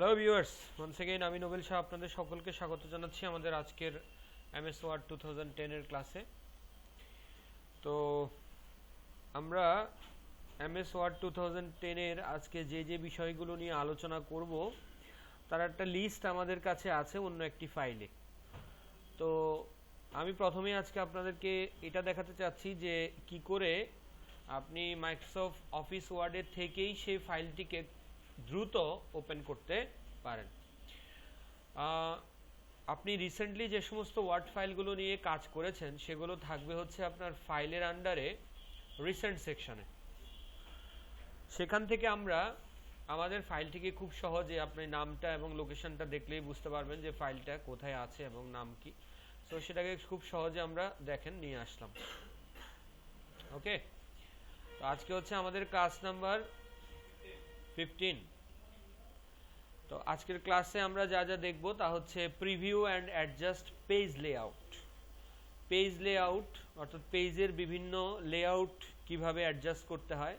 Hello viewers once again আমি নোবেল শাহ আপনাদের সকলকে স্বাগত জানাচ্ছি আমাদের আজকের এমএস ওয়ার্ড টু থাউজেন্ড টেনের ক্লাসে তো, আমরা এমএস ওয়ার্ড টু থাউজেন্ড টেনের আজকে যে যে বিষয়গুলো নিয়ে আলোচনা করব, তার একটা লিস্ট আমাদের কাছে আছে অন্য একটি ফাইলে তো, আমি প্রথমে আজকে আপনাদেরকে এটা দেখাতে চাচ্ছি যে কি করে আপনি মাইক্রোসফট অফিস ওয়ার্ডের থেকেই সেই ফাইলটিকে দ্রুত ওপেন করতে পারেন। আপনি রিসেন্টলি যে সমস্ত ওয়ার্ড ফাইলগুলো নিয়ে কাজ করেছেন, সেগুলো থাকবে হচ্ছে আপনার ফাইলের আন্ডারে রিসেন্ট সেকশনে সেখান থেকে আমরা আমাদের ফাইলটিকে খুব সহজে আপনি নামটা এবং লোকেশনটা দেখলেই বুঝতে পারবেন যে ফাইলটা কোথায় আছে এবং নাম কি। তো সেটাকে খুব সহজে আমরা দেখেন, নিয়ে আসলাম। ওকে তো আজকে হচ্ছে আমাদের কাজ নাম্বার ফিফটিন তো আজকের ক্লাসে আমরা যা যা দেখব তা হচ্ছে preview and adjust page layout page layout অর্থাৎ পেজের বিভিন্ন লেআউট কীভাবে অ্যাডজাস্ট করতে হয়।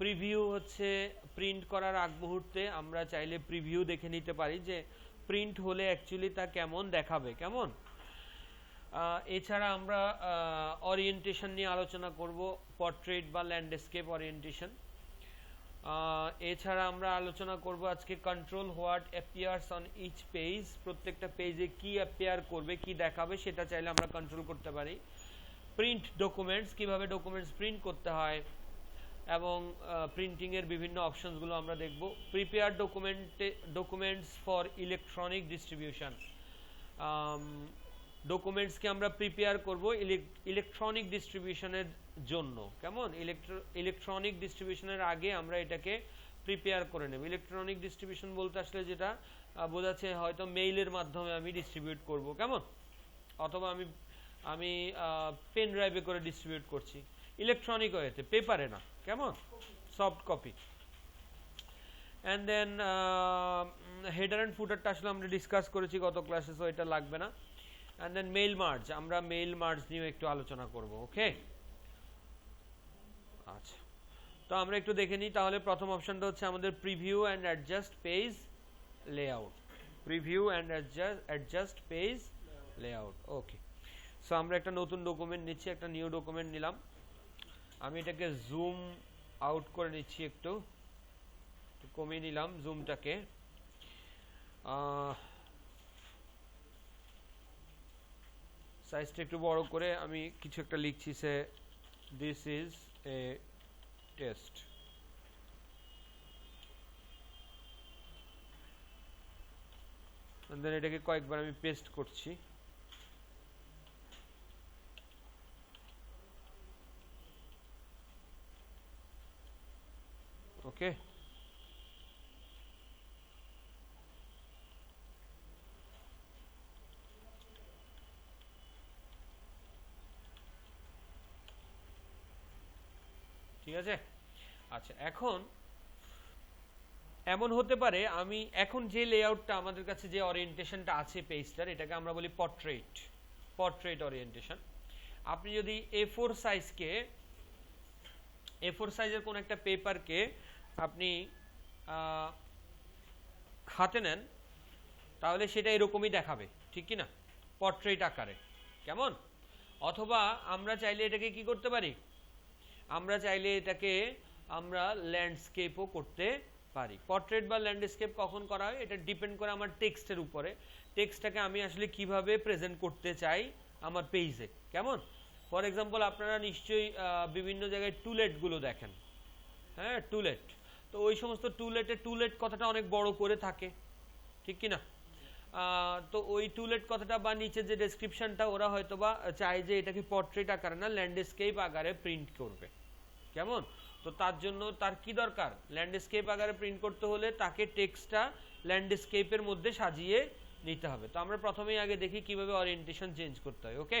প্রিভিউ হচ্ছে প্রিন্ট করার আগ মুহূর্তে আমরা চাইলে প্রিভিউ দেখে নিতে পারি যে প্রিন্ট হলে অ্যাকচুয়ালি তা কেমন দেখাবে, কেমন? এছাড়া আমরা অরিয়েন্টেশন নিয়ে আলোচনা করব পোর্ট্রেট বা ল্যান্ডস্কেপ অরিয়েন্টেশন এছাড়া আমরা আলোচনা করব আজকে control what appears on each page প্রত্যেকটা পেজে কি অ্যাপিয়ার করবে, কি দেখাবে, সেটা চাইলে আমরা কন্ট্রোল করতে পারি। প্রিন্ট ডকুমেন্টস কীভাবে ডকুমেন্টস প্রিন্ট করতে হয়, এবং প্রিন্টিং এর বিভিন্ন অপশনসগুলো আমরা দেখব। প্রিপেয়ার ডকুমেন্টে ডকুমেন্টস ফর ইলেকট্রনিক ডিস্ট্রিবিউশন ডকুমেন্টসকে আমরা প্রিপেয়ার করব। ইলেকট্রনিক ডিস্ট্রিবিউশনের জন্য। কেমন? ইলেকট্রনিক ডিস্ট্রিবিউশনের আগে আমরা এটাকে প্রিপেয়ার করে নেব। ইলেকট্রনিক ডিস্ট্রিবিউশন বলতে আসলে যেটা বোঝাচ্ছে হয়তো মেইলের মাধ্যমে আমি ডিস্ট্রিবিউট করব। কেমন? অথবা আমি আমি পেন ড্রাইভে করে ডিস্ট্রিবিউট করছি। ইলেকট্রনিক ওয়েতে পেপারে না। কেমন? Soft copy and then header and ফুটারটা আসলে আমরা ডিসকাস করেছি গত ক্লাসে সো এটা লাগবে না। অ্যান্ড দেন মেইল মার্জ আমরা মেইল মার্জ নিয়েও একটু আলোচনা করব ওকে আচ্ছা। তো আমরা একটু দেখে নিই, তাহলে প্রথম অপশনটা হচ্ছে আমাদের preview and adjust page layout preview and adjust page layout okay so আমরা একটা নতুন ডকুমেন্ট নিচ্ছি, একটা নিউ ডকুমেন্ট নিলাম। আমি এটাকে জুম আউট করে নিচ্ছি একটু। কমিয়ে নিলাম জুমটাকে সাইজটা একটু বড় করে আমি কিছু একটা লিখছি, say this is a test then এটাকে কয়েকবার আমি পেস্ট করছি। ওকে ঠিক আছে? আচ্ছা এখন এমন হতে পারে আমি এখন যে লেআউটটা আমাদের কাছে যে ওরিয়েন্টেশনটা আছে পেজটার এটাকে আমরা বলি পর্ট্রেট পর্ট্রেট ওরিয়েন্টেশন আপনি যদি এ ফোর সাইজকে এ ফোর সাইজের কোন একটা পেপারকে আপনি হাতে নেন, তাহলে সেটা এরকমই দেখাবে, ঠিক কি না পর্ট্রেট আকারে, কেমন? অথবা আমরা চাইলে এটাকে কি করতে পারি? আমরা চাইলে এটাকে আমরা ল্যান্ডস্কেপও করতে পারি। পোর্ট্রেট বা ল্যান্ডস্কেপ কখন করা হয়? এটা ডিপেন্ড করে আমার টেক্সটের উপরে। টেক্সটটাকে আমি আসলে কীভাবে প্রেজেন্ট করতে চাই আমার পেজে কেমন? ফর এক্সাম্পল আপনারা নিশ্চয়ই বিভিন্ন জায়গায় টুলেটগুলো দেখেন। হ্যাঁ টুলেট তো ওই সমস্ত টুলেটে টুলেট কথাটা অনেক বড় করে থাকে। ঠিক কি না তো ওই টুলেট কথাটা বা নিচে যে ডেসক্রিপশনটা ওরা হয়তো বা চায় যে এটাকে পোর্ট্রেট আকারে না ল্যান্ডস্কেপ আকারে প্রিন্ট করবে। কেমন? তো তার জন্য তার কি দরকার? ল্যান্ডস্কেপ আকারে প্রিন্ট করতে হলে তাকে টেক্সটটা ল্যান্ডস্কেপের মধ্যে সাজিয়ে নিতে হবে। তো আমরা প্রথমেই আগে দেখি কীভাবে ওরিয়েন্টেশন চেঞ্জ করতে হয় ওকে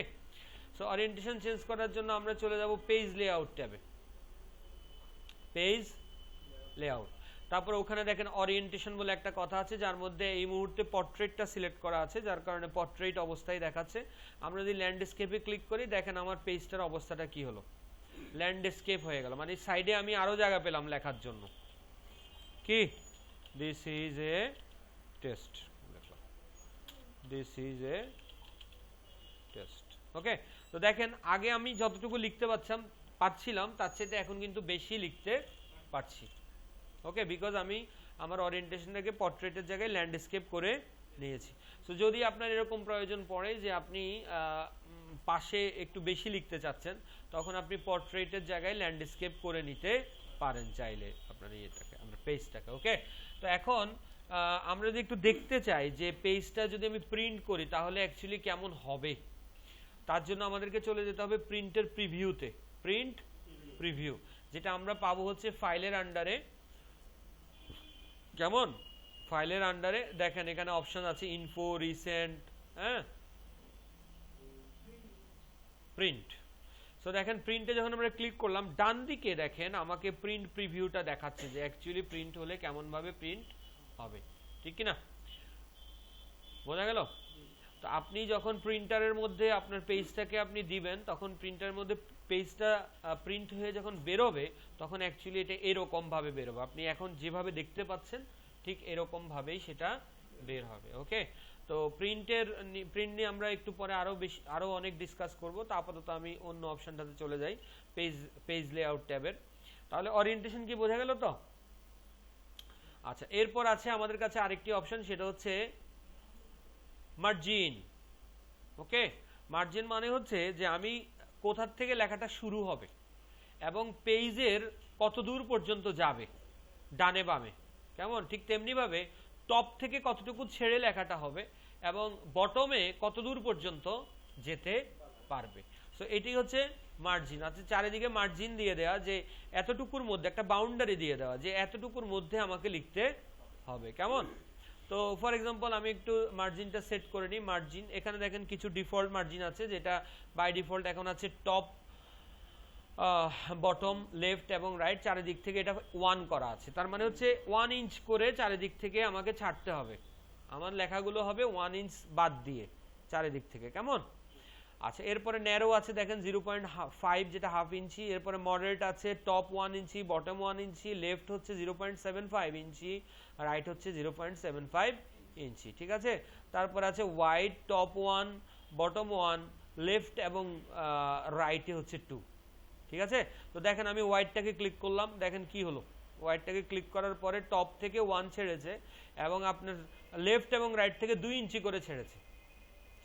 সো ওরিয়েন্টেশন চেঞ্জ করার জন্য আমরা চলে যাব পেজ লেআউট ট্যাবে। পেজ লেআউট তারপর ওখানে দেখেন ওরিয়েন্টেশন বলে একটা কথা আছে, যার মধ্যে এই মুহূর্তে পোর্ট্রেটটা সিলেক্ট করা আছে, যার কারণে পোর্ট্রেট অবস্থায় দেখাচ্ছে। আমরা যদি ল্যান্ডস্কেপে ক্লিক করি, দেখেন আমার পেজটার অবস্থাটা কি হলো? ল্যান্ডস্কেপ হয়ে গেল। মানে সাইডে আমি আরও জায়গা পেলাম লেখার জন্য। কি? This is a test this is a test okay তো দেখেন, আগে আমি যতটুকু লিখতে পারছিলাম পাচ্ছিলাম তার চেয়ে এখন কিন্তু বেশি লিখতে পারছি। ওকে বিকজ আমি আমার ওরিয়েন্টেশনটাকে পোর্ট্রেটের জায়গায় ল্যান্ডস্কেপ করে নিয়েছি। সো যদি আপনার এরকম প্রয়োজন পড়ে যে আপনি পাশে একটু বেশি লিখতে চাচ্ছেন, তখন আপনি পোর্ট্রেটের জায়গায় ল্যান্ডস্কেপ করে নিতে পারেন চাইলে আপনার ইয়েটাকে আমরা পেজটাকে ওকে তো এখন আমরা যদি একটু দেখতে চাই যে পেজটা যদি আমি প্রিন্ট করি, তাহলে অ্যাকচুয়ালি কেমন হবে? তার জন্য আমাদেরকে চলে যেতে হবে প্রিন্টের প্রিভিউতে প্রিন্ট প্রিভিউ যেটা আমরা পাবো হচ্ছে ফাইলের আন্ডারে কেমন? ফাইলের আন্ডারে দেখেন এখানে অপশন আছে ইনফো রিসেন্ট হ্যাঁ? প্রিন্ট সো দেখেন প্রিন্টে যখন আমরা ক্লিক করলাম, ডান দিকে দেখেন, আমাকে প্রিন্ট প্রিভিউটা দেখাচ্ছে যে অ্যাকচুয়ালি প্রিন্ট হলে কেমন ভাবে প্রিন্ট হবে। ঠিক কি না বোঝা গেল? তো আপনি যখন প্রিন্টারের মধ্যে আপনার পেজটাকে আপনি দিবেন, তখন প্রিন্টারের মধ্যে পেজটা প্রিন্ট হয়ে যখন বেরোবে, তখন অ্যাকচুয়ালি এটা এরকম ভাবে বেরোবে। আপনি এখন যেভাবে দেখতে পাচ্ছেন, ঠিক এরকম ভাবেই সেটা বের হবে ওকে তো প্রিন্টের প্রিন্ট নিয়ে আমরা একটু পরে আরও বেশি, আরও অনেক ডিসকাস করব। তো আপাতত আমি অন্য অপশনটাতে চলে যাই পেজ পেজ লেআউট ট্যাবের। তাহলে ওরিয়েন্টেশন কি বোঝা গেল তো? আচ্ছা এরপর আছে আমাদের কাছে আরেকটি অপশন সেটা হচ্ছে মার্জিন ওকে মার্জিন মানে হচ্ছে যে আমি কোথার থেকে লেখাটা শুরু হবে এবং পেজের কত দূর পর্যন্ত যাবে, ডানে বামে, কেমন? ঠিক তেমনি ভাবে টপ থেকে কতটুকু ছেড়ে লেখাটা হবে এবং বটমে কত দূর পর্যন্ত যেতে পারবে। সো এটি হচ্ছে মার্জিন আচ্ছা চারিদিকে মার্জিন দিয়ে দেওয়া যে এতটুকুর মধ্যে, একটা বাউন্ডারি দিয়ে দেওয়া যে এতটুকুর মধ্যে আমাকে লিখতে হবে। কেমন? তো ফর এক্সাম্পল আমি একটু মার্জিনটা সেট করে নিই। মার্জিন এখানে দেখেন কিছু ডিফল্ট মার্জিন আছে, যেটা বাই ডিফল্ট এখন আছে টপ বটম লেফট এবং রাইট চারিদিক থেকে এটা ওয়ান করা আছে। তার মানে হচ্ছে ওয়ান ইঞ্চ করে চারিদিক থেকে আমাকে ছাড়তে হবে। আমার লেখাগুলো হবে ওয়ান ইঞ্চ বাদ দিয়ে চারিদিক থেকে, কেমন? আচ্ছা এরপরে ন্যারো আছে, দেখেন জিরো পয়েন্ট ফাইভ যেটা হাফ ইঞ্চি এরপরে মডারেট আছে top one inch bottom one inch left হচ্ছে zero point seven five inch right হচ্ছে zero point seven five inch ঠিক আছে? তারপর আছে wide top one bottom one left এবং রাইটে হচ্ছে টু ঠিক আছে? তো দেখেন আমি হোয়াইটটাকে ক্লিক করলাম। দেখেন কি হলো? হোয়াইটটাকে ক্লিক করার পরে টপ থেকে ওয়ান ছেড়েছে এবং আপনার লেফট এবং রাইট থেকে দুই ইঞ্চি করে ছেড়েছে।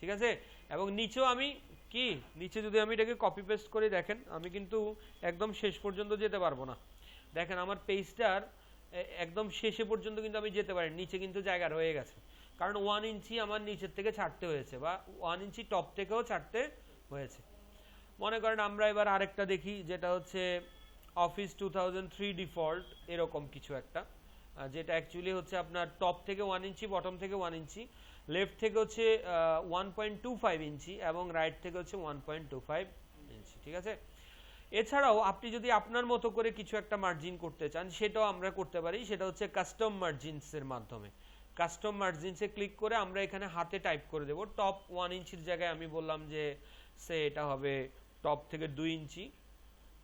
ঠিক আছে? এবং নিচেও আমি কি? নিচে যদি আমি এটাকে কপি পেস্ট করে, দেখেন আমি কিন্তু একদম শেষ পর্যন্ত যেতে পারব না। দেখেন আমার পেজটার একদম শেষে পর্যন্ত কিন্তু আমি যেতে পারি নিচে কিন্তু জায়গা রয়ে গেছে। কারণ ওয়ান ইঞ্চি আমার নিচের থেকে ছাড়তে হয়েছে বা ওয়ান ইঞ্চি টপ থেকেও ছাড়তে হয়েছে। মনে করেন আমরা এবার আরেকটা দেখি, যেটা হচ্ছে অফিস টু ডিফল্ট এরকম কিছু একটা যেটা অ্যাকচুয়ালি হচ্ছে আপনার টপ থেকে ওয়ান ইঞ্চি বটম থেকে ওয়ান ইঞ্চি লেফট থেকে হচ্ছে one point two five inch এবং রাইট থেকে হচ্ছে one point two five inch ঠিক আছে? এছাড়াও আপনি যদি আপনার মতো করে কিছু একটা মার্জিন করতে চান, সেটাও আমরা করতে পারি, সেটা হচ্ছে কাস্টম মার্জিনসের মাধ্যমে। কাস্টম মার্জিনসে ক্লিক করে আমরা এখানে হাতে টাইপ করে দেব। টপ ওয়ান ইঞ্চির জায়গায় আমি বললাম যে সে এটা হবে টপ থেকে দুই ইঞ্চি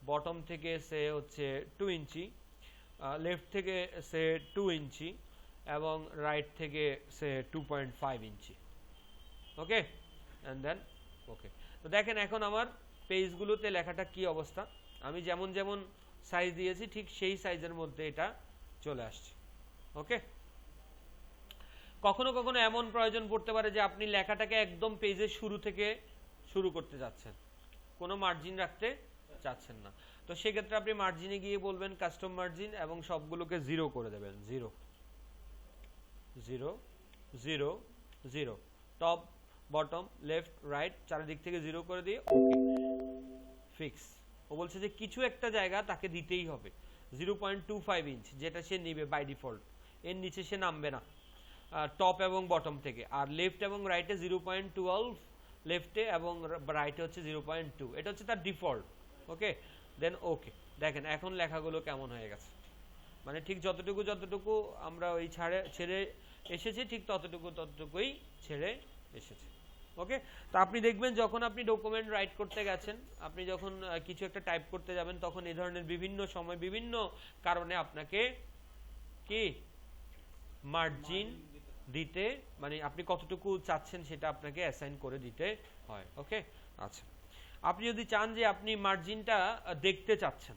বটম থেকে সে হচ্ছে টু ইঞ্চি লেফট থেকে সে টু ইঞ্চি এবং রাইট থেকে say two point five inch. Okay and then okay তো দেখেন এখন আমার পেজগুলোতে লেখাটা কি অবস্থা? আমি যেমন যেমন সাইজ দিয়েছি, ঠিক সেই সাইজের মধ্যে এটা চলে আসছে। ওকে কখনো কখনো এমন প্রয়োজন পড়তে পারে যে আপনি লেখাটাকে একদম পেজের শুরু থেকে শুরু করতে যাচ্ছেন। কোনো মার্জিন রাখতে চাচ্ছেন না। তো সেক্ষেত্রে আপনি মার্জিনে গিয়ে বলবেন কাস্টম মার্জিন এবং সবগুলোকে জিরো করে দেবেন। Zero zero zero zero top bottom left right চারিদিক থেকে জিরো করে দিয়ে ওকে ফিক্স ও বলছে যে কিছু একটা জায়গা তাকে দিতেই হবে। Zero point two five inch যেটা সে নিবে বাই ডিফল্ট এর নিচে সে নামবে না। টপ এবং বটম থেকে। আর লেফট এবং রাইটে জিরো পয়েন্ট টুয়েলভ লেফটে এবং রাইটে হচ্ছে জিরো পয়েন্ট টু এটা হচ্ছে তার ডিফল্ট ওকে দেন ওকে দেখেন এখন লেখাগুলো কেমন হয়ে গেছে। মানে ঠিক যতটুকু যতটুকু আমরা ওই ছাড়ে, ছেড়ে এসেছি, ঠিক ততটুকু ততটুকুই ছেড়ে এসেছে ওকে তো আপনি দেখবেন যখন আপনি ডকুমেন্ট রাইট করতে গেছেন, আপনি যখন কিছু একটা টাইপ করতে যাবেন, তখন এই ধরনের বিভিন্ন সময় বিভিন্ন কারণে আপনাকে কি? মার্জিন দিতে মানে আপনি কতটুকু চাচ্ছেন সেটা আপনাকে অ্যাসাইন করে দিতে হয় ওকে আচ্ছা। আপনি যদি চান যে আপনি মার্জিনটা দেখতে চাচ্ছেন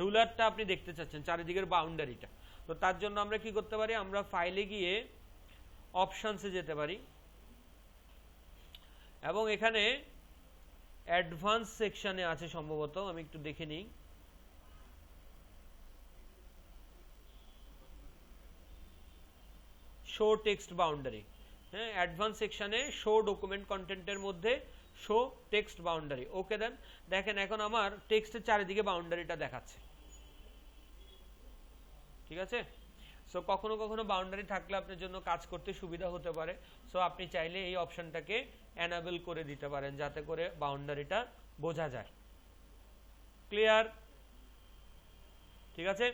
রুলারটা আপনি দেখতে চাচ্ছেন, চারিদিকের বাউন্ডারিটা তো তার জন্য আমরা কি করতে পারি? আমরা ফাইলে গিয়ে অপশানসে যেতে পারি এবং এখানে অ্যাডভান্স সেকশানে আছে সম্ভবত, আমি একটু দেখে নিই। শো টেক্সট বাউন্ডারি হ্যাঁ অ্যাডভান্স সেকশনে শো ডকুমেন্ট কন্টেন্টের মধ্যে show text boundary okay then দেখেন এখন আমার টেক্সটের চারিদিকে বাউন্ডারিটা দেখাচ্ছে। ঠিক আছে? সো কখনো কখনো বাউন্ডারি থাকলে আপনার জন্য কাজ করতে সুবিধা হতে পারে। সো আপনি চাইলে এই অপশনটাকে অ্যানাবেল করে দিতে পারেন যাতে করে বাউন্ডারিটা বোঝা যায়। ক্লিয়ার ঠিক আছে?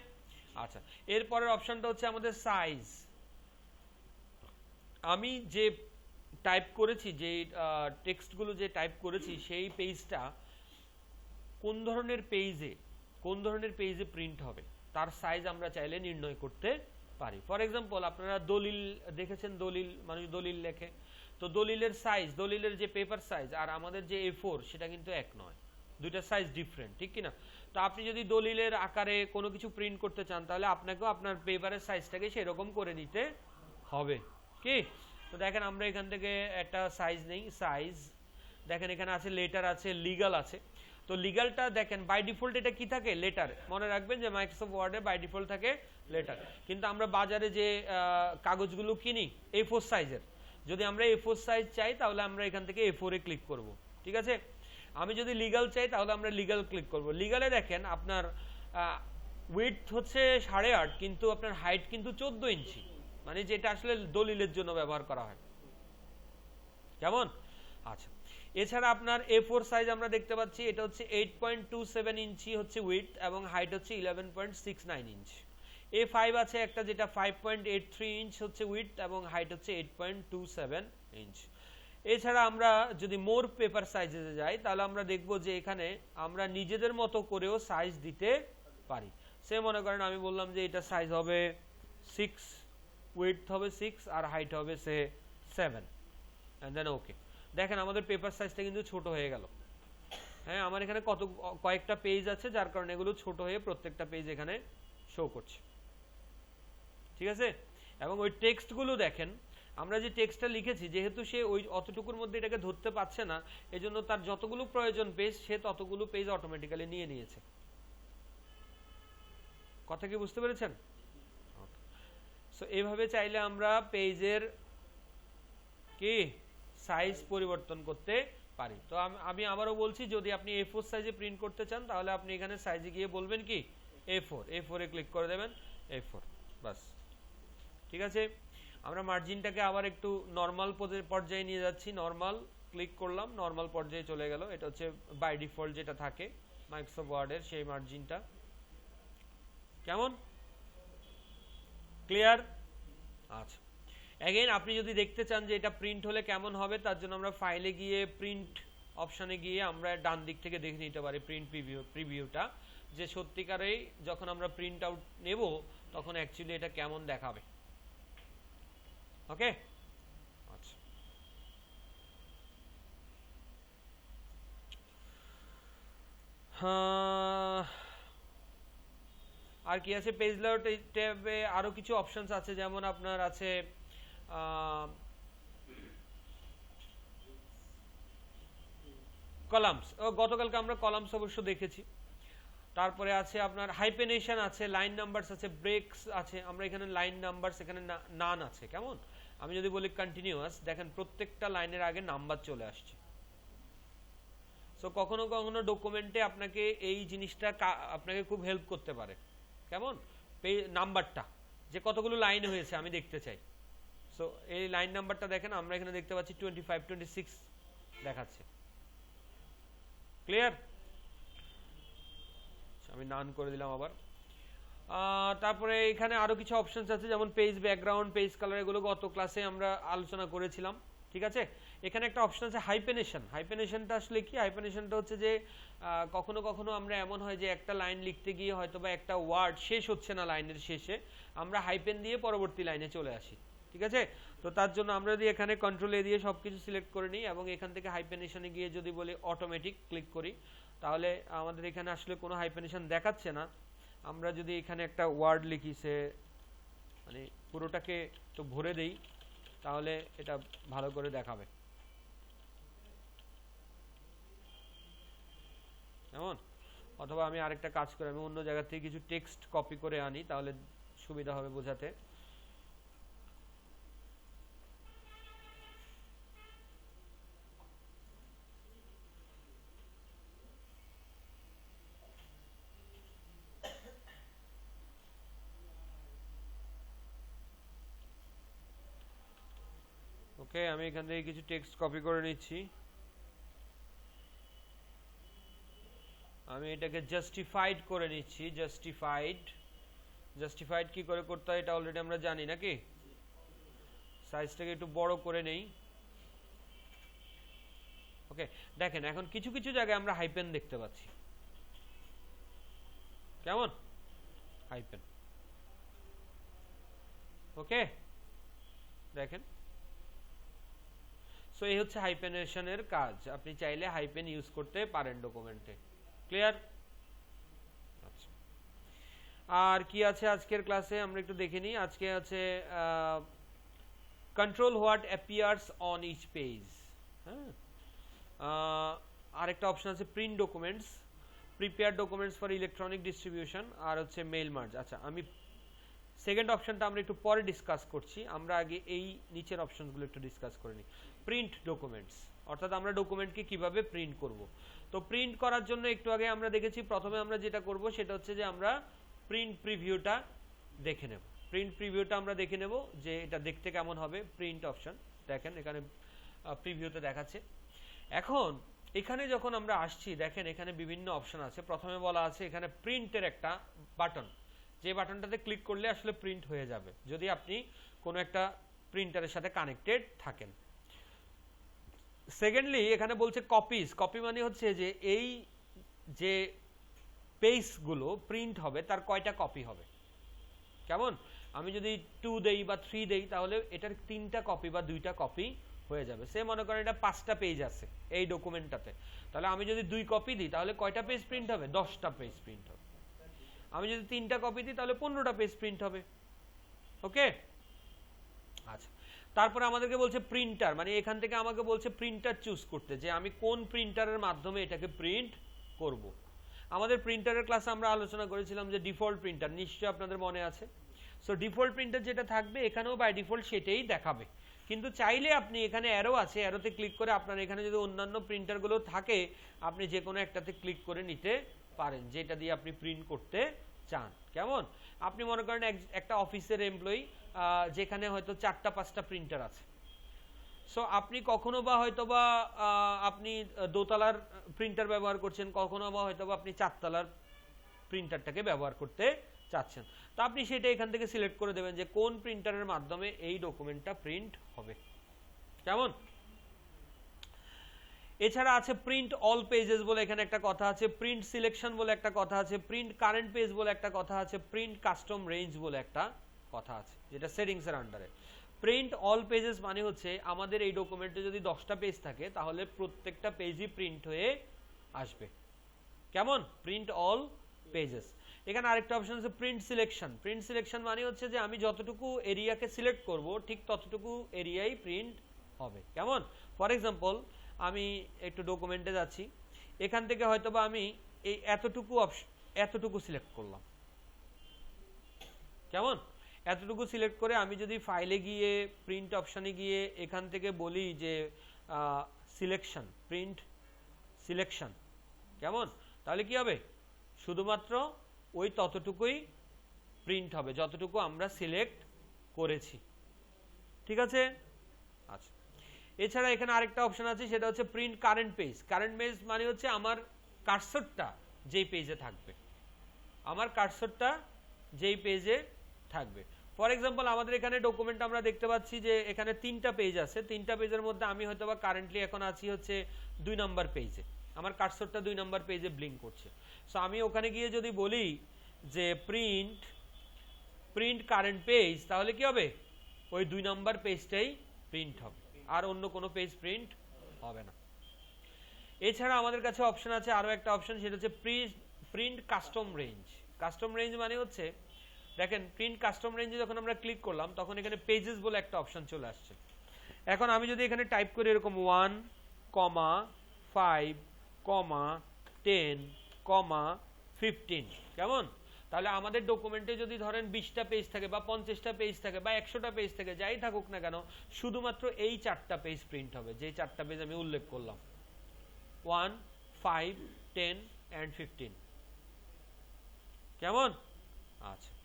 আচ্ছা এরপরের অপশনটা হচ্ছে আমাদের সাইজ আমি যে টাইপ করেছি, যে টেক্সটগুলো যে টাইপ করেছি, সেই পেজটা কোন ধরনের পেজে কোন ধরনের পেজে প্রিন্ট হবে, তার সাইজ আমরা চাইলে নির্ণয় করতে পারি। ফর এক্সাম্পল আপনারা দলিল দেখেছেন, দলিল, মানুষ দলিল লেখে। তো দলিলের সাইজ দলিলের যে পেপার সাইজ আর আমাদের যে এ ফোর সেটা কিন্তু এক নয়। দুইটা সাইজ ডিফারেন্ট ঠিক কিনা? তো আপনি যদি দলিলের আকারে কোনো কিছু প্রিন্ট করতে চান, তাহলে আপনাকেও আপনার পেপারের সাইজটাকে সেরকম করে নিতে হবে। কি তো দেখেন, আমরা এখান থেকে একটা সাইজ নেই সাইজ দেখেন, এখানে আছে লেটার আছে লিগাল আছে। তো লিগালটা দেখেন বাই ডিফল্ট এটা কি থাকে? লেটার মনে রাখবেন যে মাইক্রোসফট ওয়ার্ডে বাই ডিফল্ট থাকে লেটার কিন্তু আমরা বাজারে যে কাগজগুলো কিনি এ ফোর সাইজের যদি আমরা এ ফোর সাইজ চাই, তাহলে আমরা এখান থেকে এ ফোরে ক্লিক করব। ঠিক আছে? আমি যদি লিগাল চাই, তাহলে আমরা লিগাল ক্লিক করব। লিগালে দেখেন, আপনার উইথ হচ্ছে সাড়ে আট, কিন্তু আপনার হাইট কিন্তু চোদ্দ ইঞ্চি। মানে যেটা আসলে দলিলের জন্য ব্যবহার করা হয়। কেমন? আচ্ছা। এছাড়া আপনার এ ফোর সাইজ আমরা দেখতে পাচ্ছি, এটা হচ্ছে eight point two seven inch হচ্ছে উইথ এবং হাইট হচ্ছে eleven point six nine inch A five আছে একটা যেটা five point eight three inch হচ্ছে উইথ এবং হাইট হচ্ছে eight point two seven inch এছাড়া আমরা যদি মোর পেপার সাইজে যাই, তাহলে আমরা দেখব যে এখানে আমরা নিজেদের মতো করেও সাইজ দিতে পারি। সে মনে করেন আমি বললাম যে এটা সাইজ হবে সিক্স উইথ হবে সিক্স আর হাইট হবে সে সেভেন অ্যান্ড দেন ওকে দেখেন, আমাদের পেপার সাইজটা কিন্তু ছোট হয়ে গেল। হ্যাঁ আমার এখানে কত, কয়েকটা পেজ আছে, যার কারণে এগুলো ছোট হয়ে প্রত্যেকটা পেজ এখানে শো করছে। ঠিক আছে? এবং ওই টেক্সটগুলো দেখেন, আমরা যে টেক্সটটা লিখেছি, যেহেতু সে ওই, অতটুকুর মধ্যে এটাকে ধরতে পারছে না, এজন্য তার যতগুলো প্রয়োজন পেজ সে ততগুলো পেজ অটোমেটিক্যালি নিয়ে নিয়েছে। কথা কি বুঝতে পেরেছেন? সো এইভাবে চাইলে আমরা পেজের কি? সাইজ পরিবর্তন করতে পারি। তো আমি আবারও বলছি, যদি আপনি এ ফোর সাইজে প্রিন্ট করতে চান, তাহলে আপনি এখানে সাইজে গিয়ে বলবেন কি? এ ফোর এ ফোরে ক্লিক করে দেবেন এ ফোর বাস ঠিক আছে? আমরা মার্জিনটাকে আবার একটু নর্মাল পর্যায়ে নিয়ে যাচ্ছি। নর্মাল ক্লিক করলাম নর্মাল পর্যায়ে চলে গেল। এটা হচ্ছে বাই ডিফল্ট যেটা থাকে মাইক্রোসফট ওয়ার্ডের সেই মার্জিনটা কেমন? ক্লিয়ার আচ্ছা। অ্যাগেন আপনি যদি দেখতে চান যে এটা প্রিন্ট হলে কেমন হবে, তার জন্য আমরা ফাইলে গিয়ে প্রিন্ট অপশানে গিয়ে আমরা ডান দিক থেকে দেখে নিতে পারি প্রিন্ট প্রিভিউ প্রিভিউটা যে সত্যিকারেই যখন আমরা প্রিন্ট আউট নেব, তখন অ্যাকচুয়ালি এটা কেমন দেখাবে। ওকে আচ্ছা। হ্যাঁ আর কি আছে? পেজ লেআউট ট্যাবে আরও কিছু অপশনস আছে, যেমন আপনার আছে কলামস গতকালকে আমরা কলামস অবশ্য দেখেছি। তারপরে আছে আপনার হাইপেনেশন আছে লাইন নাম্বারস আছে ব্রেকস আছে। আমরা এখানে লাইন নাম্বারস এখানে নান আছে। কেমন? আমি যদি বলি কন্টিনিউয়াস দেখেন প্রত্যেকটা লাইনের আগে নাম্বার চলে আসছে। সো কখনো কখনো ডকুমেন্টে আপনাকে এই জিনিসটা আপনাকে খুব হেল্প করতে পারে। কেমন? নাম্বারটা। যে কতগুলো লাইন হয়েছে, আমি দেখতে চাই। সো এই লাইন নাম্বারটা দেখেন, আমরা এখানে দেখতে পাচ্ছি টোয়েন্টি ফাইভ টোয়েন্টি সিক্স দেখাচ্ছে ক্লিয়ার আমি নান করে দিলাম আবার। তারপরে এখানে আরও কিছু অপশনস আছে, যেমন পেজ ব্যাকগ্রাউন্ড পেজ কালার এগুলো গত ক্লাসে আমরা আলোচনা করেছিলাম। ঠিক আছে? এখানে একটা অপশন আছে হাইপেনেশন হাইপেনেশনটা আসলে কি? হাইপেনেশনটা হচ্ছে যে কখনো কখনো আমরা এমন হয় যে একটা লাইন লিখতে গিয়ে হয়তো বা একটা ওয়ার্ড শেষ হচ্ছে না লাইনের শেষে, আমরা হাইপেন দিয়ে পরবর্তী লাইনে চলে আসি। ঠিক আছে? তো তার জন্য আমরা যদি এখানে কন্ট্রোল এ দিয়ে সবকিছু সিলেক্ট করে নিই এবং এখান থেকে হাইপেনেশনে গিয়ে যদি বলি অটোমেটিক ক্লিক করি, তাহলে আমাদের এখানে আসলে কোনো হাইপেনেশন দেখাচ্ছে না। আমরা যদি এখানে একটা ওয়ার্ড লিখি সে মানে পুরোটাকে তো ভরে দেই, তাহলে এটা ভালো করে দেখাবে। কেমন? অথবা আমি আরেকটা কাজ করে, আমি অন্য জায়গা থেকে কিছু টেক্সট কপি করে আনি, তাহলে সুবিধা হবে বোঝাতে। আমি এখান থেকে কিছু টেক্সট কপি করে নিচ্ছি। আমি এটাকে জাস্টিফাইড করে নিচ্ছি জাস্টিফাইড জাস্টিফাইড কি করে করতে হয় এটা অলরেডি আমরা জানি নাকি? সাইজটাকে একটু বড় করে নেই। ওকে দেখেন, এখন কিছু কিছু জায়গায় আমরা হাইপেন দেখতে পাচ্ছি। কেমন? হাইপেন ওকে দেখেন। সো এই হচ্ছে হাইপেনেশনের কাজ। আপনি চাইলে হাইপেন ইউজ করতে পারেন ডকুমেন্টে ক্লিয়ার আর কি আছে আজকের ক্লাসে আমরা একটু দেখে নিই। আজকে আছে control what appears on each page হ্যাঁ? আরেকটা অপশন আছে print documents prepare documents for electronic distribution আর হচ্ছে মেইল মার্জ আচ্ছা আমি সেকেন্ড অপশনটা আমরা একটু পরে ডিসকাস করছি। আমরা আগে এই নিচের অপশনগুলো একটু ডিসকাস করে নিই। প্রিন্ট ডকুমেন্টস অর্থাৎ আমরা ডকুমেন্টকে কীভাবে প্রিন্ট করব? তো প্রিন্ট করার জন্য একটু আগে আমরা দেখেছি, প্রথমে আমরা যেটা করব সেটা হচ্ছে যে আমরা প্রিন্ট প্রিভিউটা দেখে নেব। প্রিন্ট প্রিভিউটা আমরা দেখে নেব যে এটা দেখতে কেমন হবে প্রিন্ট অপশন দেখেন, এখানে প্রিভিউতে দেখাচ্ছে। এখন, এখানে যখন আমরা আসছি, দেখেন এখানে বিভিন্ন অপশন আছে। প্রথমে বলা আছে এখানে প্রিন্টের একটা বাটন যে বাটনটাতে ক্লিক করলে আসলে প্রিন্ট হয়ে যাবে। যদি আপনি কোনো একটা প্রিন্টারের সাথে কানেক্টেড থাকেন। সেকেন্ডলি এখানে বলছে কপিজ কপি মানে হচ্ছে যে এই যে পেজগুলো প্রিন্ট হবে, তার কয়টা কপি হবে। কেমন? আমি যদি টু দেই বা থ্রি দেই, তাহলে এটার তিনটা কপি বা দুইটা কপি হয়ে যাবে। সে মনে করেন এটা পাঁচটা পেজ আছে এই ডকুমেন্টটাতে তাহলে আমি যদি দুই কপি দিই, তাহলে কয়টা পেজ প্রিন্ট হবে? দশটা পেজ প্রিন্ট হবে। আমি যদি তিনটা কপি দিই, তাহলে পনেরোটা পেজ প্রিন্ট হবে। ওকে আচ্ছা। তারপরে আমাদেরকে বলছে প্রিন্টার মানে এখান থেকে আমাকে বলছে প্রিন্টার চুজ করতে, যে আমি কোন প্রিন্টারের মাধ্যমে এটাকে প্রিন্ট করব। আমাদের প্রিন্টারের ক্লাসে আমরা আলোচনা করেছিলাম যে ডিফল্ট প্রিন্টার নিশ্চয়ই আপনাদের মনে আছে। সো ডিফল্ট প্রিন্টার যেটা থাকবে, এখানেও বাই ডিফল্ট সেটাই দেখাবে। কিন্তু চাইলে আপনি এখানে অ্যারো আছে অ্যারোতে ক্লিক করে আপনার এখানে যদি অন্যান্য প্রিন্টারগুলো থাকে, আপনি যে কোনো একটাতে ক্লিক করে নিতে পারেন, যেটা দিয়ে আপনি প্রিন্ট করতে চান। কেমন? আপনি মনে করেন এক- একটা অফিসের এমপ্লয়ি যেখানে হয়তো চারটা, পাঁচটা প্রিন্টার আছে। সো আপনি কখনো বা হয়তো বা আপনি দোতলার প্রিন্টার ব্যবহার করছেন, কখনো বা হয়তো বা আপনি চারতলার প্রিন্টারটাকে ব্যবহার করতে চাচ্ছেন। তো আপনি সেটা এখান থেকে সিলেক্ট করে দেবেন যে কোন প্রিন্টারের মাধ্যমে এই ডকুমেন্টটা প্রিন্ট হবে। কেমন? এছাড়া আছে প্রিন্ট অল পেজেস বলে এখানে একটা কথা আছে প্রিন্ট সিলেকশন বলে একটা কথা আছে প্রিন্ট কারেন্ট পেজ বলে একটা কথা আছে প্রিন্ট কাস্টম রেঞ্জ বলে একটা কথা আছে, যেটা সেটিংস এর আন্ডারে প্রিন্ট অল পেজেস মানে হচ্ছে আমাদের এই ডকুমেন্টে যদি দশটা পেজ থাকে, তাহলে প্রত্যেকটা পেজই প্রিন্ট হয়ে আসবে। কেমন? প্রিন্ট অল পেজেস এখানে আরেকটা অপশন আছে প্রিন্ট সিলেকশন প্রিন্ট সিলেকশন মানে হচ্ছে যে আমি যতটুকু এরিয়াকে সিলেক্ট করব, ঠিক ততটুকু এরিয়াই প্রিন্ট হবে। কেমন? ফর এক্সাম্পল আমি একটু ডকুমেন্টে যাচ্ছি। এখান থেকে হয়তোবা আমি এই এতটুকু অপশন এতটুকু সিলেক্ট করলাম। কেমন? এতটুকু সিলেক্ট করে আমি যদি ফাইলে গিয়ে প্রিন্ট অপশানে গিয়ে এখান থেকে বলি যে সিলেকশন প্রিন্ট সিলেকশন কেমন? তাহলে কি হবে? শুধুমাত্র ওই ততটুকুই প্রিন্ট হবে, যতটুকু আমরা সিলেক্ট করেছি। ঠিক আছে? আচ্ছা। এছাড়া এখানে আরেকটা অপশান আছে, সেটা হচ্ছে print current page current page মানে হচ্ছে আমার কার্সরটা যেই পেজে থাকবে। আমার কার্সরটা যেই পেজে থাকবে। ফর এক্সাম্পল আমাদের এখানে ডকুমেন্ট আমরা দেখতে পাচ্ছি যে এখানে তিনটা পেজ আছে। তিনটা পেজের মধ্যে আমি হয়তো বা কারেন্টলি এখন আছি হচ্ছে দুই নাম্বার পেজে আমার কার্সরটা দুই নাম্বার পেজে ব্লিঙ্ক করছে। সো আমি ওখানে গিয়ে যদি বলি যে প্রিন্ট প্রিন্ট কারেন্ট পেজ তাহলে কি হবে? ওই দুই নাম্বার পেজটাই প্রিন্ট হবে। আর অন্য কোনো পেজ প্রিন্ট হবে না। এছাড়া আমাদের কাছে অপশন আছে আরও একটা অপশন সেটা হচ্ছে print print custom range custom range মানে হচ্ছে দেখেন প্রিন্ট কাস্টম রেঞ্জে যখন আমরা ক্লিক করলাম, তখন এখানে পেজেস বলে একটা অপশন চলে আসছে। এখন আমি যদি এখানে টাইপ করি এরকম one comma five comma ten comma fifteen কেমন? তাহলে আমাদের ডকুমেন্টে যদি ধরেন বিশটা পেজ থাকে বা পঞ্চাশটা পেজ থাকে বা একশোটা পেজ থাকে, যাই থাকুক না কেন, শুধুমাত্র এই চারটা পেজ প্রিন্ট হবে, যে চারটা পেজ আমি উল্লেখ করলাম। One five ten and fifteen কেমন? আচ্ছা।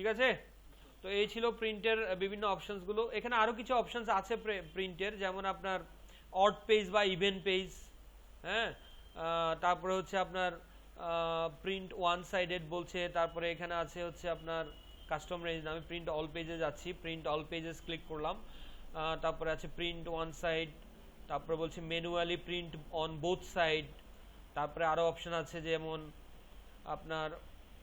ঠিক আছে? তো এই ছিল প্রিন্টের বিভিন্ন অপশনসগুলো। এখানে আরও কিছু অপশনস আছে প্রিন্টের যেমন আপনার অড পেজ বা ইভেন পেজ হ্যাঁ? তারপরে হচ্ছে আপনার প্রিন্ট ওয়ান সাইডেড বলছে, তারপরে এখানে আছে হচ্ছে আপনার কাস্টম রেঞ্জ আমি প্রিন্ট অল পেজে যাচ্ছি প্রিন্ট অল পেজেস ক্লিক করলাম। তারপরে আছে প্রিন্ট ওয়ান সাইড তারপরে বলছে manually print on both side তারপরে আরও অপশন আছে যেমন আপনার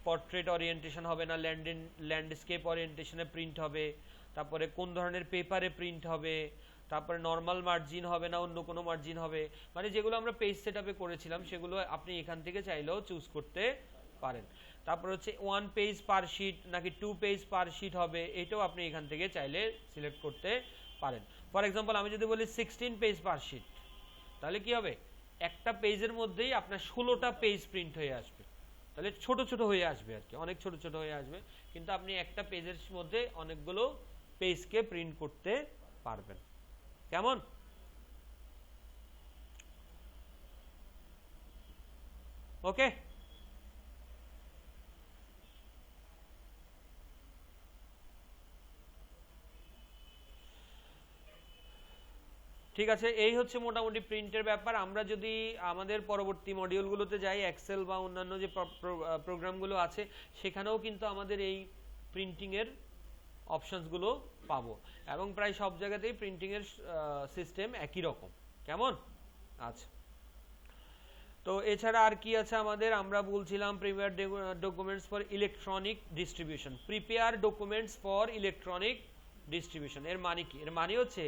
পোর্ট্রেট ওরিয়েন্টেশন হবে না ল্যান্ড ল্যান্ডস্কেপ ওরিয়েন্টেশনে প্রিন্ট হবে, তারপরে কোন ধরনের পেপারে প্রিন্ট হবে, তারপরে নর্মাল মার্জিন হবে না, অন্য কোনো মার্জিন হবে মানে যেগুলো আমরা পেজ সেটআপে করেছিলাম, সেগুলো আপনি এখান থেকে চাইলেও চুজ করতে পারেন। তারপর হচ্ছে ওয়ান পেজ পার শিট নাকি টু পেজ পার শিট হবে, এটাও আপনি এখান থেকে চাইলে সিলেক্ট করতে পারেন। ফর এক্সাম্পল আমি যদি বলি সিক্সটিন পেজ পার শিট তাহলে কি হবে? একটা পেজের মধ্যেই আপনার ষোলোটা পেজ প্রিন্ট হয়ে আসবে। তাহলে ছোট ছোট হয়ে আসবে আর কি, অনেক ছোট ছোট হয়ে আসবে। কিন্তু আপনি একটা পেজের মধ্যে অনেকগুলো পেজকে প্রিন্ট করতে পারবেন। কেমন? ওকে ঠিক আছে, এই হচ্ছে মোটামুটি প্রিন্টের ব্যাপার। আমরা যদি আমাদের পরবর্তী মডিউলগুলোতে যাই এক্সেল বা অন্যান্য যে প্রোগ্রামগুলো আছে, সেখানেও কিন্তু আমাদের এই প্রিন্টিংয়ের অপশানসগুলো পাবো। এবং প্রায় সব জায়গাতেই প্রিন্টিংয়ের সিস্টেম একই রকম। কেমন? আচ্ছা। তো এছাড়া আর কি আছে আমাদের? আমরা বলছিলাম prepare documents for electronic distribution prepare documents for electronic distribution এর মানে কি? এর মানে হচ্ছে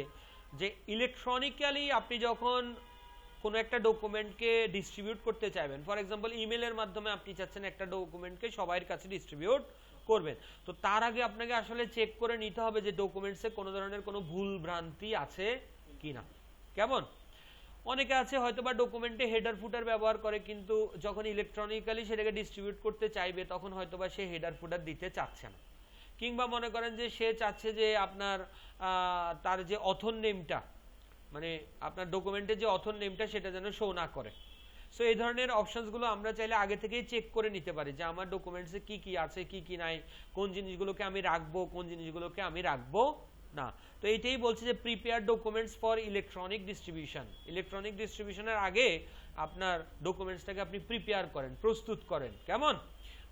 যে ইলেকট্রনিক্যালি আপনি যখন কোনো একটা ডকুমেন্টকে ডিস্ট্রিবিউট করতে চাইবেন ফর এক্সাম্পল ইমেলের মাধ্যমে আপনি চাচ্ছেন একটা ডকুমেন্টকে সবাইয়ের কাছে ডিস্ট্রিবিউট করবেন। তো তার আগে আপনাকে আসলে চেক করে নিতে হবে যে ডকুমেন্টসে কোনো ধরনের কোনো ভুল ভ্রান্তি আছে কিনা। কেমন? অনেকে আছে হয়তো বা ডকুমেন্টে হেডার ফুটার ব্যবহার করে, কিন্তু যখন ইলেকট্রনিক্যালি সেটাকে ডিস্ট্রিবিউট করতে চাইবে, তখন হয়তো বা সে হেডার ফুটার দিতে চাচ্ছে না। কিংবা মনে করেন যে সে চাচ্ছে যে আপনার তার যে অথর নেমটা মানে আপনার ডকুমেন্টের যে অথর নেমটা সেটা যেন শো না করে। সো এই ধরনের অপশানসগুলো আমরা চাইলে আগে থেকেই চেক করে নিতে পারি যে আমার ডকুমেন্টসে কি কি আছে, কি কি নাই, কোন জিনিসগুলোকে আমি রাখব, কোন জিনিসগুলোকে আমি রাখব না। তো এইটাই বলছে যে prepare documents for electronic distribution electronic ডিস্ট্রিবিউশনের আগে আপনার ডকুমেন্টসটাকে আপনি প্রিপেয়ার করেন, প্রস্তুত করেন। কেমন?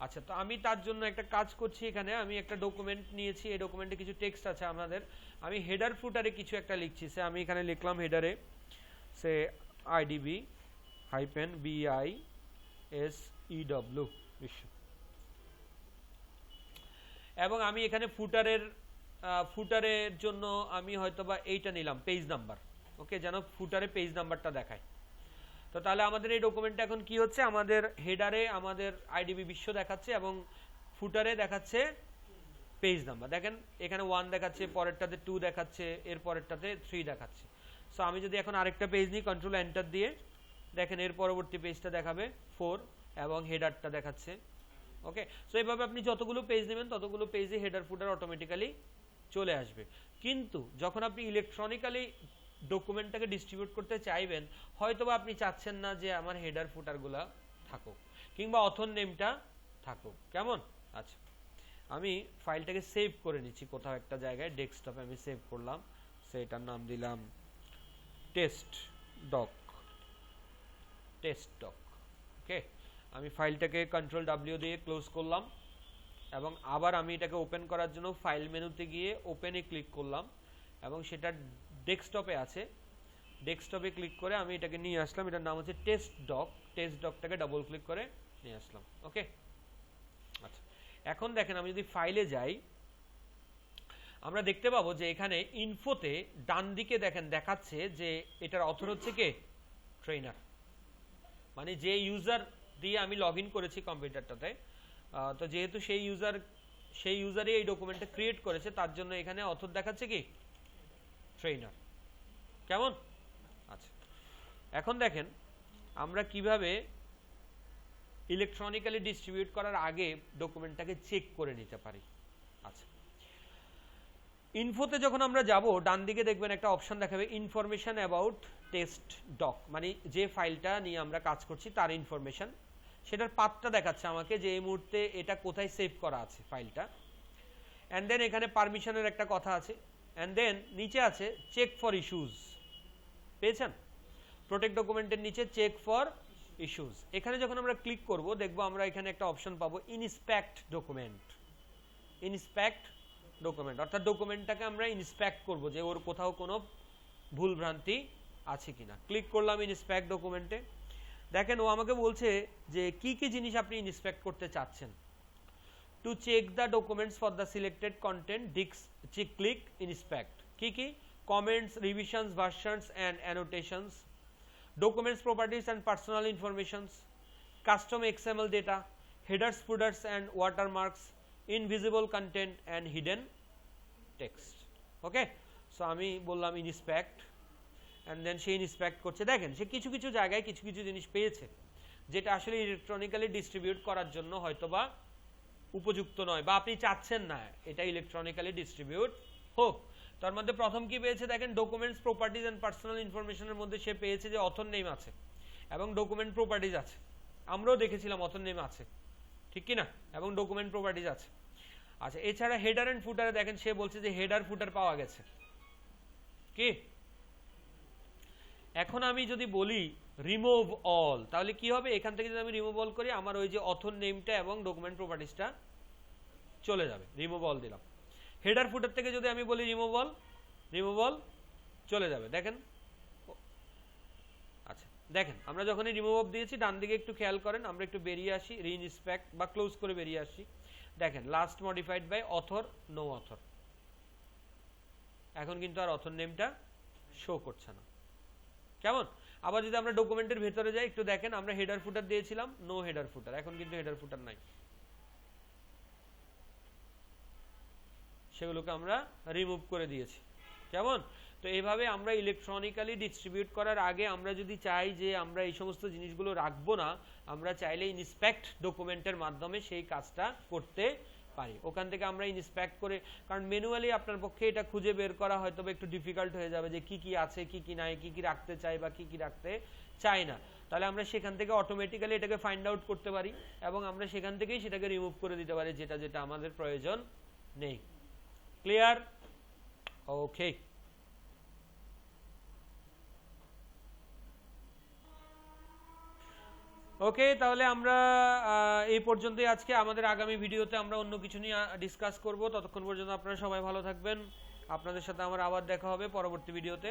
আচ্ছা তো আমি তার জন্য একটা কাজ করছি এখানে। আমি একটা ডকুমেন্ট নিয়েছি। এই ডকুমেন্টে কিছু টেক্সট আছে আমাদের। আমি হেডার ফুটারে কিছু একটা লিখছি। সে, আমি এখানে লিখলাম হেডারে সে IDB hyphen BI S EW বিশ্ব। এবং আমি এখানে ফুটারের ফুটারের জন্য আমি হয়তোবা এইটা নিলাম পেজ নাম্বার ওকে যেন ফুটারে পেজ নাম্বারটা দেখায়। তো তাহলে আমাদের এই ডকুমেন্টটা এখন কি হচ্ছে? আমাদের হেডারে আমাদের আইডিবি বিশ্ব দেখাচ্ছে এবং ফুটারে দেখাচ্ছে পেজ নাম্বার দেখেন, এখানে ওয়ান দেখাচ্ছে, পরেরটাতে টু দেখাচ্ছে এর পরেরটাতে থ্রি দেখাচ্ছে। সো আমি যদি এখন আরেকটা পেজ নিই কন্ট্রোল এন্টার দিয়ে, দেখেন এর পরবর্তী পেজটা দেখাবে ফোর এবং হেডারটা দেখাচ্ছে। ওকে সো এইভাবে আপনি যতগুলো পেজ নেবেন, ততগুলো পেজে হেডার ফুটার অটোমেটিক্যালি চলে আসবে। কিন্তু, যখন আপনি ইলেকট্রনিক্যালি ডকুমেন্টটাকে ডিস্ট্রিবিউট করতে চাইবেন, হয়তোবা আপনি চাচ্ছেন না যে আমার হেডার ফুটারগুলা থাকুক, কিংবা অথর নেমটা থাকুক। কেমন? আচ্ছা আমি ফাইলটাকে সেভ করে নিচ্ছি, কোথাও একটা জায়গায় ডেস্কটপে আমি সেভ করলাম সেটার নাম দিলাম test doc test doc okay আমি ফাইলটাকে কন্ট্রোল ডাব্লিউ দিয়ে ক্লোজ করলাম, এবং আবার আমি এটাকে ওপেন করার জন্য ফাইল মেনুতে গিয়ে ওপেনে ক্লিক করলাম, এবং সেটা ডেস্কটপে আছে। ডেস্কটপে ক্লিক করে আমি এটাকে নিয়ে আসলাম। এটার নাম হচ্ছে টেস্ট ডক। টেস্ট ডকটাকে ডাবল ক্লিক করে নিয়ে আসলাম। ওকে আচ্ছা। এখন দেখেন আমি যদি ফাইলে যাই, আমরা দেখতে পাবো যে এখানে ইনফোতে ডান দিকে দেখেন দেখাচ্ছে যে এটার অথর হচ্ছে কে? ট্রেনার মানে যে ইউজার দিয়ে আমি লগ করেছি কম্পিউটারটাতে তো যেহেতু সেই ইউজার সেই ইউজারই এই ডকুমেন্টটা ক্রিয়েট করেছে, তার জন্য এখানে অথর দেখাচ্ছে কি? ট্রেনার কেমন? আচ্ছা। এখন দেখেন, আমরা কীভাবে ইলেকট্রনিক্যালি ডিস্ট্রিবিউট করার আগে ডকুমেন্টটাকে চেক করে নিতে পারি। আচ্ছা। ইনফোতে যখন আমরা যাব ডান দিকে দেখবেন একটা অপশন দেখাবে ইনফরমেশন অ্যাবাউট টেস্ট ডক মানে যে ফাইলটা নিয়ে আমরা কাজ করছি, তার ইনফরমেশন সেটার পাতটা দেখাচ্ছে আমাকে যে এই মুহূর্তে এটা কোথায় সেভ করা আছে ফাইলটা অ্যান্ড দেন এখানে পারমিশনের একটা কথা আছে। অ্যান্ড দেন নিচে আছে চেক ফর ইস্যুজ পেয়েছেন? প্রোটেক্ট ডকুমেন্টের নিচে চেক ফর ইস্যুজ এখানে যখন আমরা ক্লিক করব, দেখব আমরা এখানে একটা অপশন পাবো ইনস্পেক্ট ডকুমেন্ট ইনস্পেক্ট ডকুমেন্ট অর্থাৎ ডকুমেন্টটাকে আমরা ইনস্পেক্ট করব যে ওর কোথাও কোনো ভুল ভ্রান্তি আছে কিনা। ক্লিক করলাম ইনস্পেক্ট ডকুমেন্টে দেখেন, ও আমাকে বলছে যে কি কি জিনিস আপনি ইনস্পেক্ট করতে চাচ্ছেন? Check the documents for the selected content ডিক্স চেক ক্লিক ইনস্পেক্ট কি কি comments revisions versions and annotations documents, properties, and personal informations. Custom xml data. Headers, footers, and watermarks. Invisible content and hidden text. Okay so আমি বললাম inspect and then সে inspect করছে। দেখেন, সে কিছু কিছু জায়গায় কিছু কিছু জিনিস পেয়েছে, যেটা আসলে ইলেকট্রনিক্যালি ডিস্ট্রিবিউট করার জন্য হয়তোবা উপযুক্ত নয় বা আপনি চাচ্ছেন না, এটা ইলেকট্রনিক্যালি ডিস্ট্রিবিউট হোক। তার মধ্যে প্রথম কি পেয়েছে দেখেন ডকুমেন্টস প্রপার্টিজ এন্ড পার্সোনাল ইনফরমেশনের মধ্যে সে পেয়েছে যে অথর নেম আছে এবং ডকুমেন্ট প্রপার্টিজ আছে। আমরাও দেখেছিলাম অথর নেম আছে, ঠিক কি না এবং ডকুমেন্ট প্রপার্টিজ আছে। আচ্ছা এছাড়া হেডার এন্ড ফুটারে দেখেন, সে বলছে যে হেডার ফুটার পাওয়া গেছে। কি? এখন আমি যদি বলি রিমুভ অল তাহলে কি হবে? এখান থেকে যদি আমি রিমুভ অল করি, আমার ওই যে অথর নেমটা এবং ডকুমেন্ট প্রপার্টিসটা চলে যাবে। রিমুভ অল দিলাম। হেডার ফুটার থেকে যদি আমি বলি রিমুভ অল রিমুভ অল চলে যাবে। দেখেন? আচ্ছা দেখেন, আমরা যখনই রিমুভ অফ দিয়েছি, ডান দিকে একটু খেয়াল করেন, আমরা একটু বেরিয়ে আসি রিইনস্পেক্ট বা ক্লোজ করে বেরিয়ে আসি। দেখেন last modified by author no author এখন কিন্তু আর অথর নেমটা শো করছে না। কেমন? আবার যদি আমরা ডকুমেন্টের ভেতরে যাই, একটু দেখেন, আমরা হেডার ফুটার দিয়েছিলাম নো হেডার ফুটার এখন কিন্তু হেডার ফুটার নাই। সেগুলোকে আমরা রিমুভ করে দিয়েছি। কেমন? তো এইভাবে আমরা ইলেকট্রনিক্যালি ডিস্ট্রিবিউট করার আগে আমরা যদি চাই যে আমরা এই সমস্ত জিনিসগুলো রাখব না, আমরা চাইলে ইনস্পেক্ট ডকুমেন্টের মাধ্যমে সেই কাজটা করতে পারি। ওখান থেকে আমরা ইন্সপেক্ট করে, কারণ ম্যানুয়ালি আপনার পক্ষে এটা খুঁজে বের করা হয়তো একটু ডিফিকাল্ট হয়ে যাবে যে কি কি আছে, কি কি নাই, কি কি রাখতে চাই বা কি কি রাখতে চাই না। তাহলে আমরা সেখান থেকে অটোমেটিক্যালি এটাকে ফাইন্ড আউট করতে পারি এবং আমরা সেখান থেকেই সেটাকে রিমুভ করে দিতে পারি যেটা যেটা আমাদের প্রয়োজন নেই। ক্লিয়ার ওকে ওকে তাহলে আমরা এই পর্যন্তই আজকে। আমাদের আগামী ভিডিওতে আমরা অন্য কিছু নিয়ে ডিসকাস করব। ততক্ষণ পর্যন্ত আপনারা সবাই ভালো থাকবেন। আপনাদের সাথে আমার আবার দেখা হবে পরবর্তী ভিডিওতে।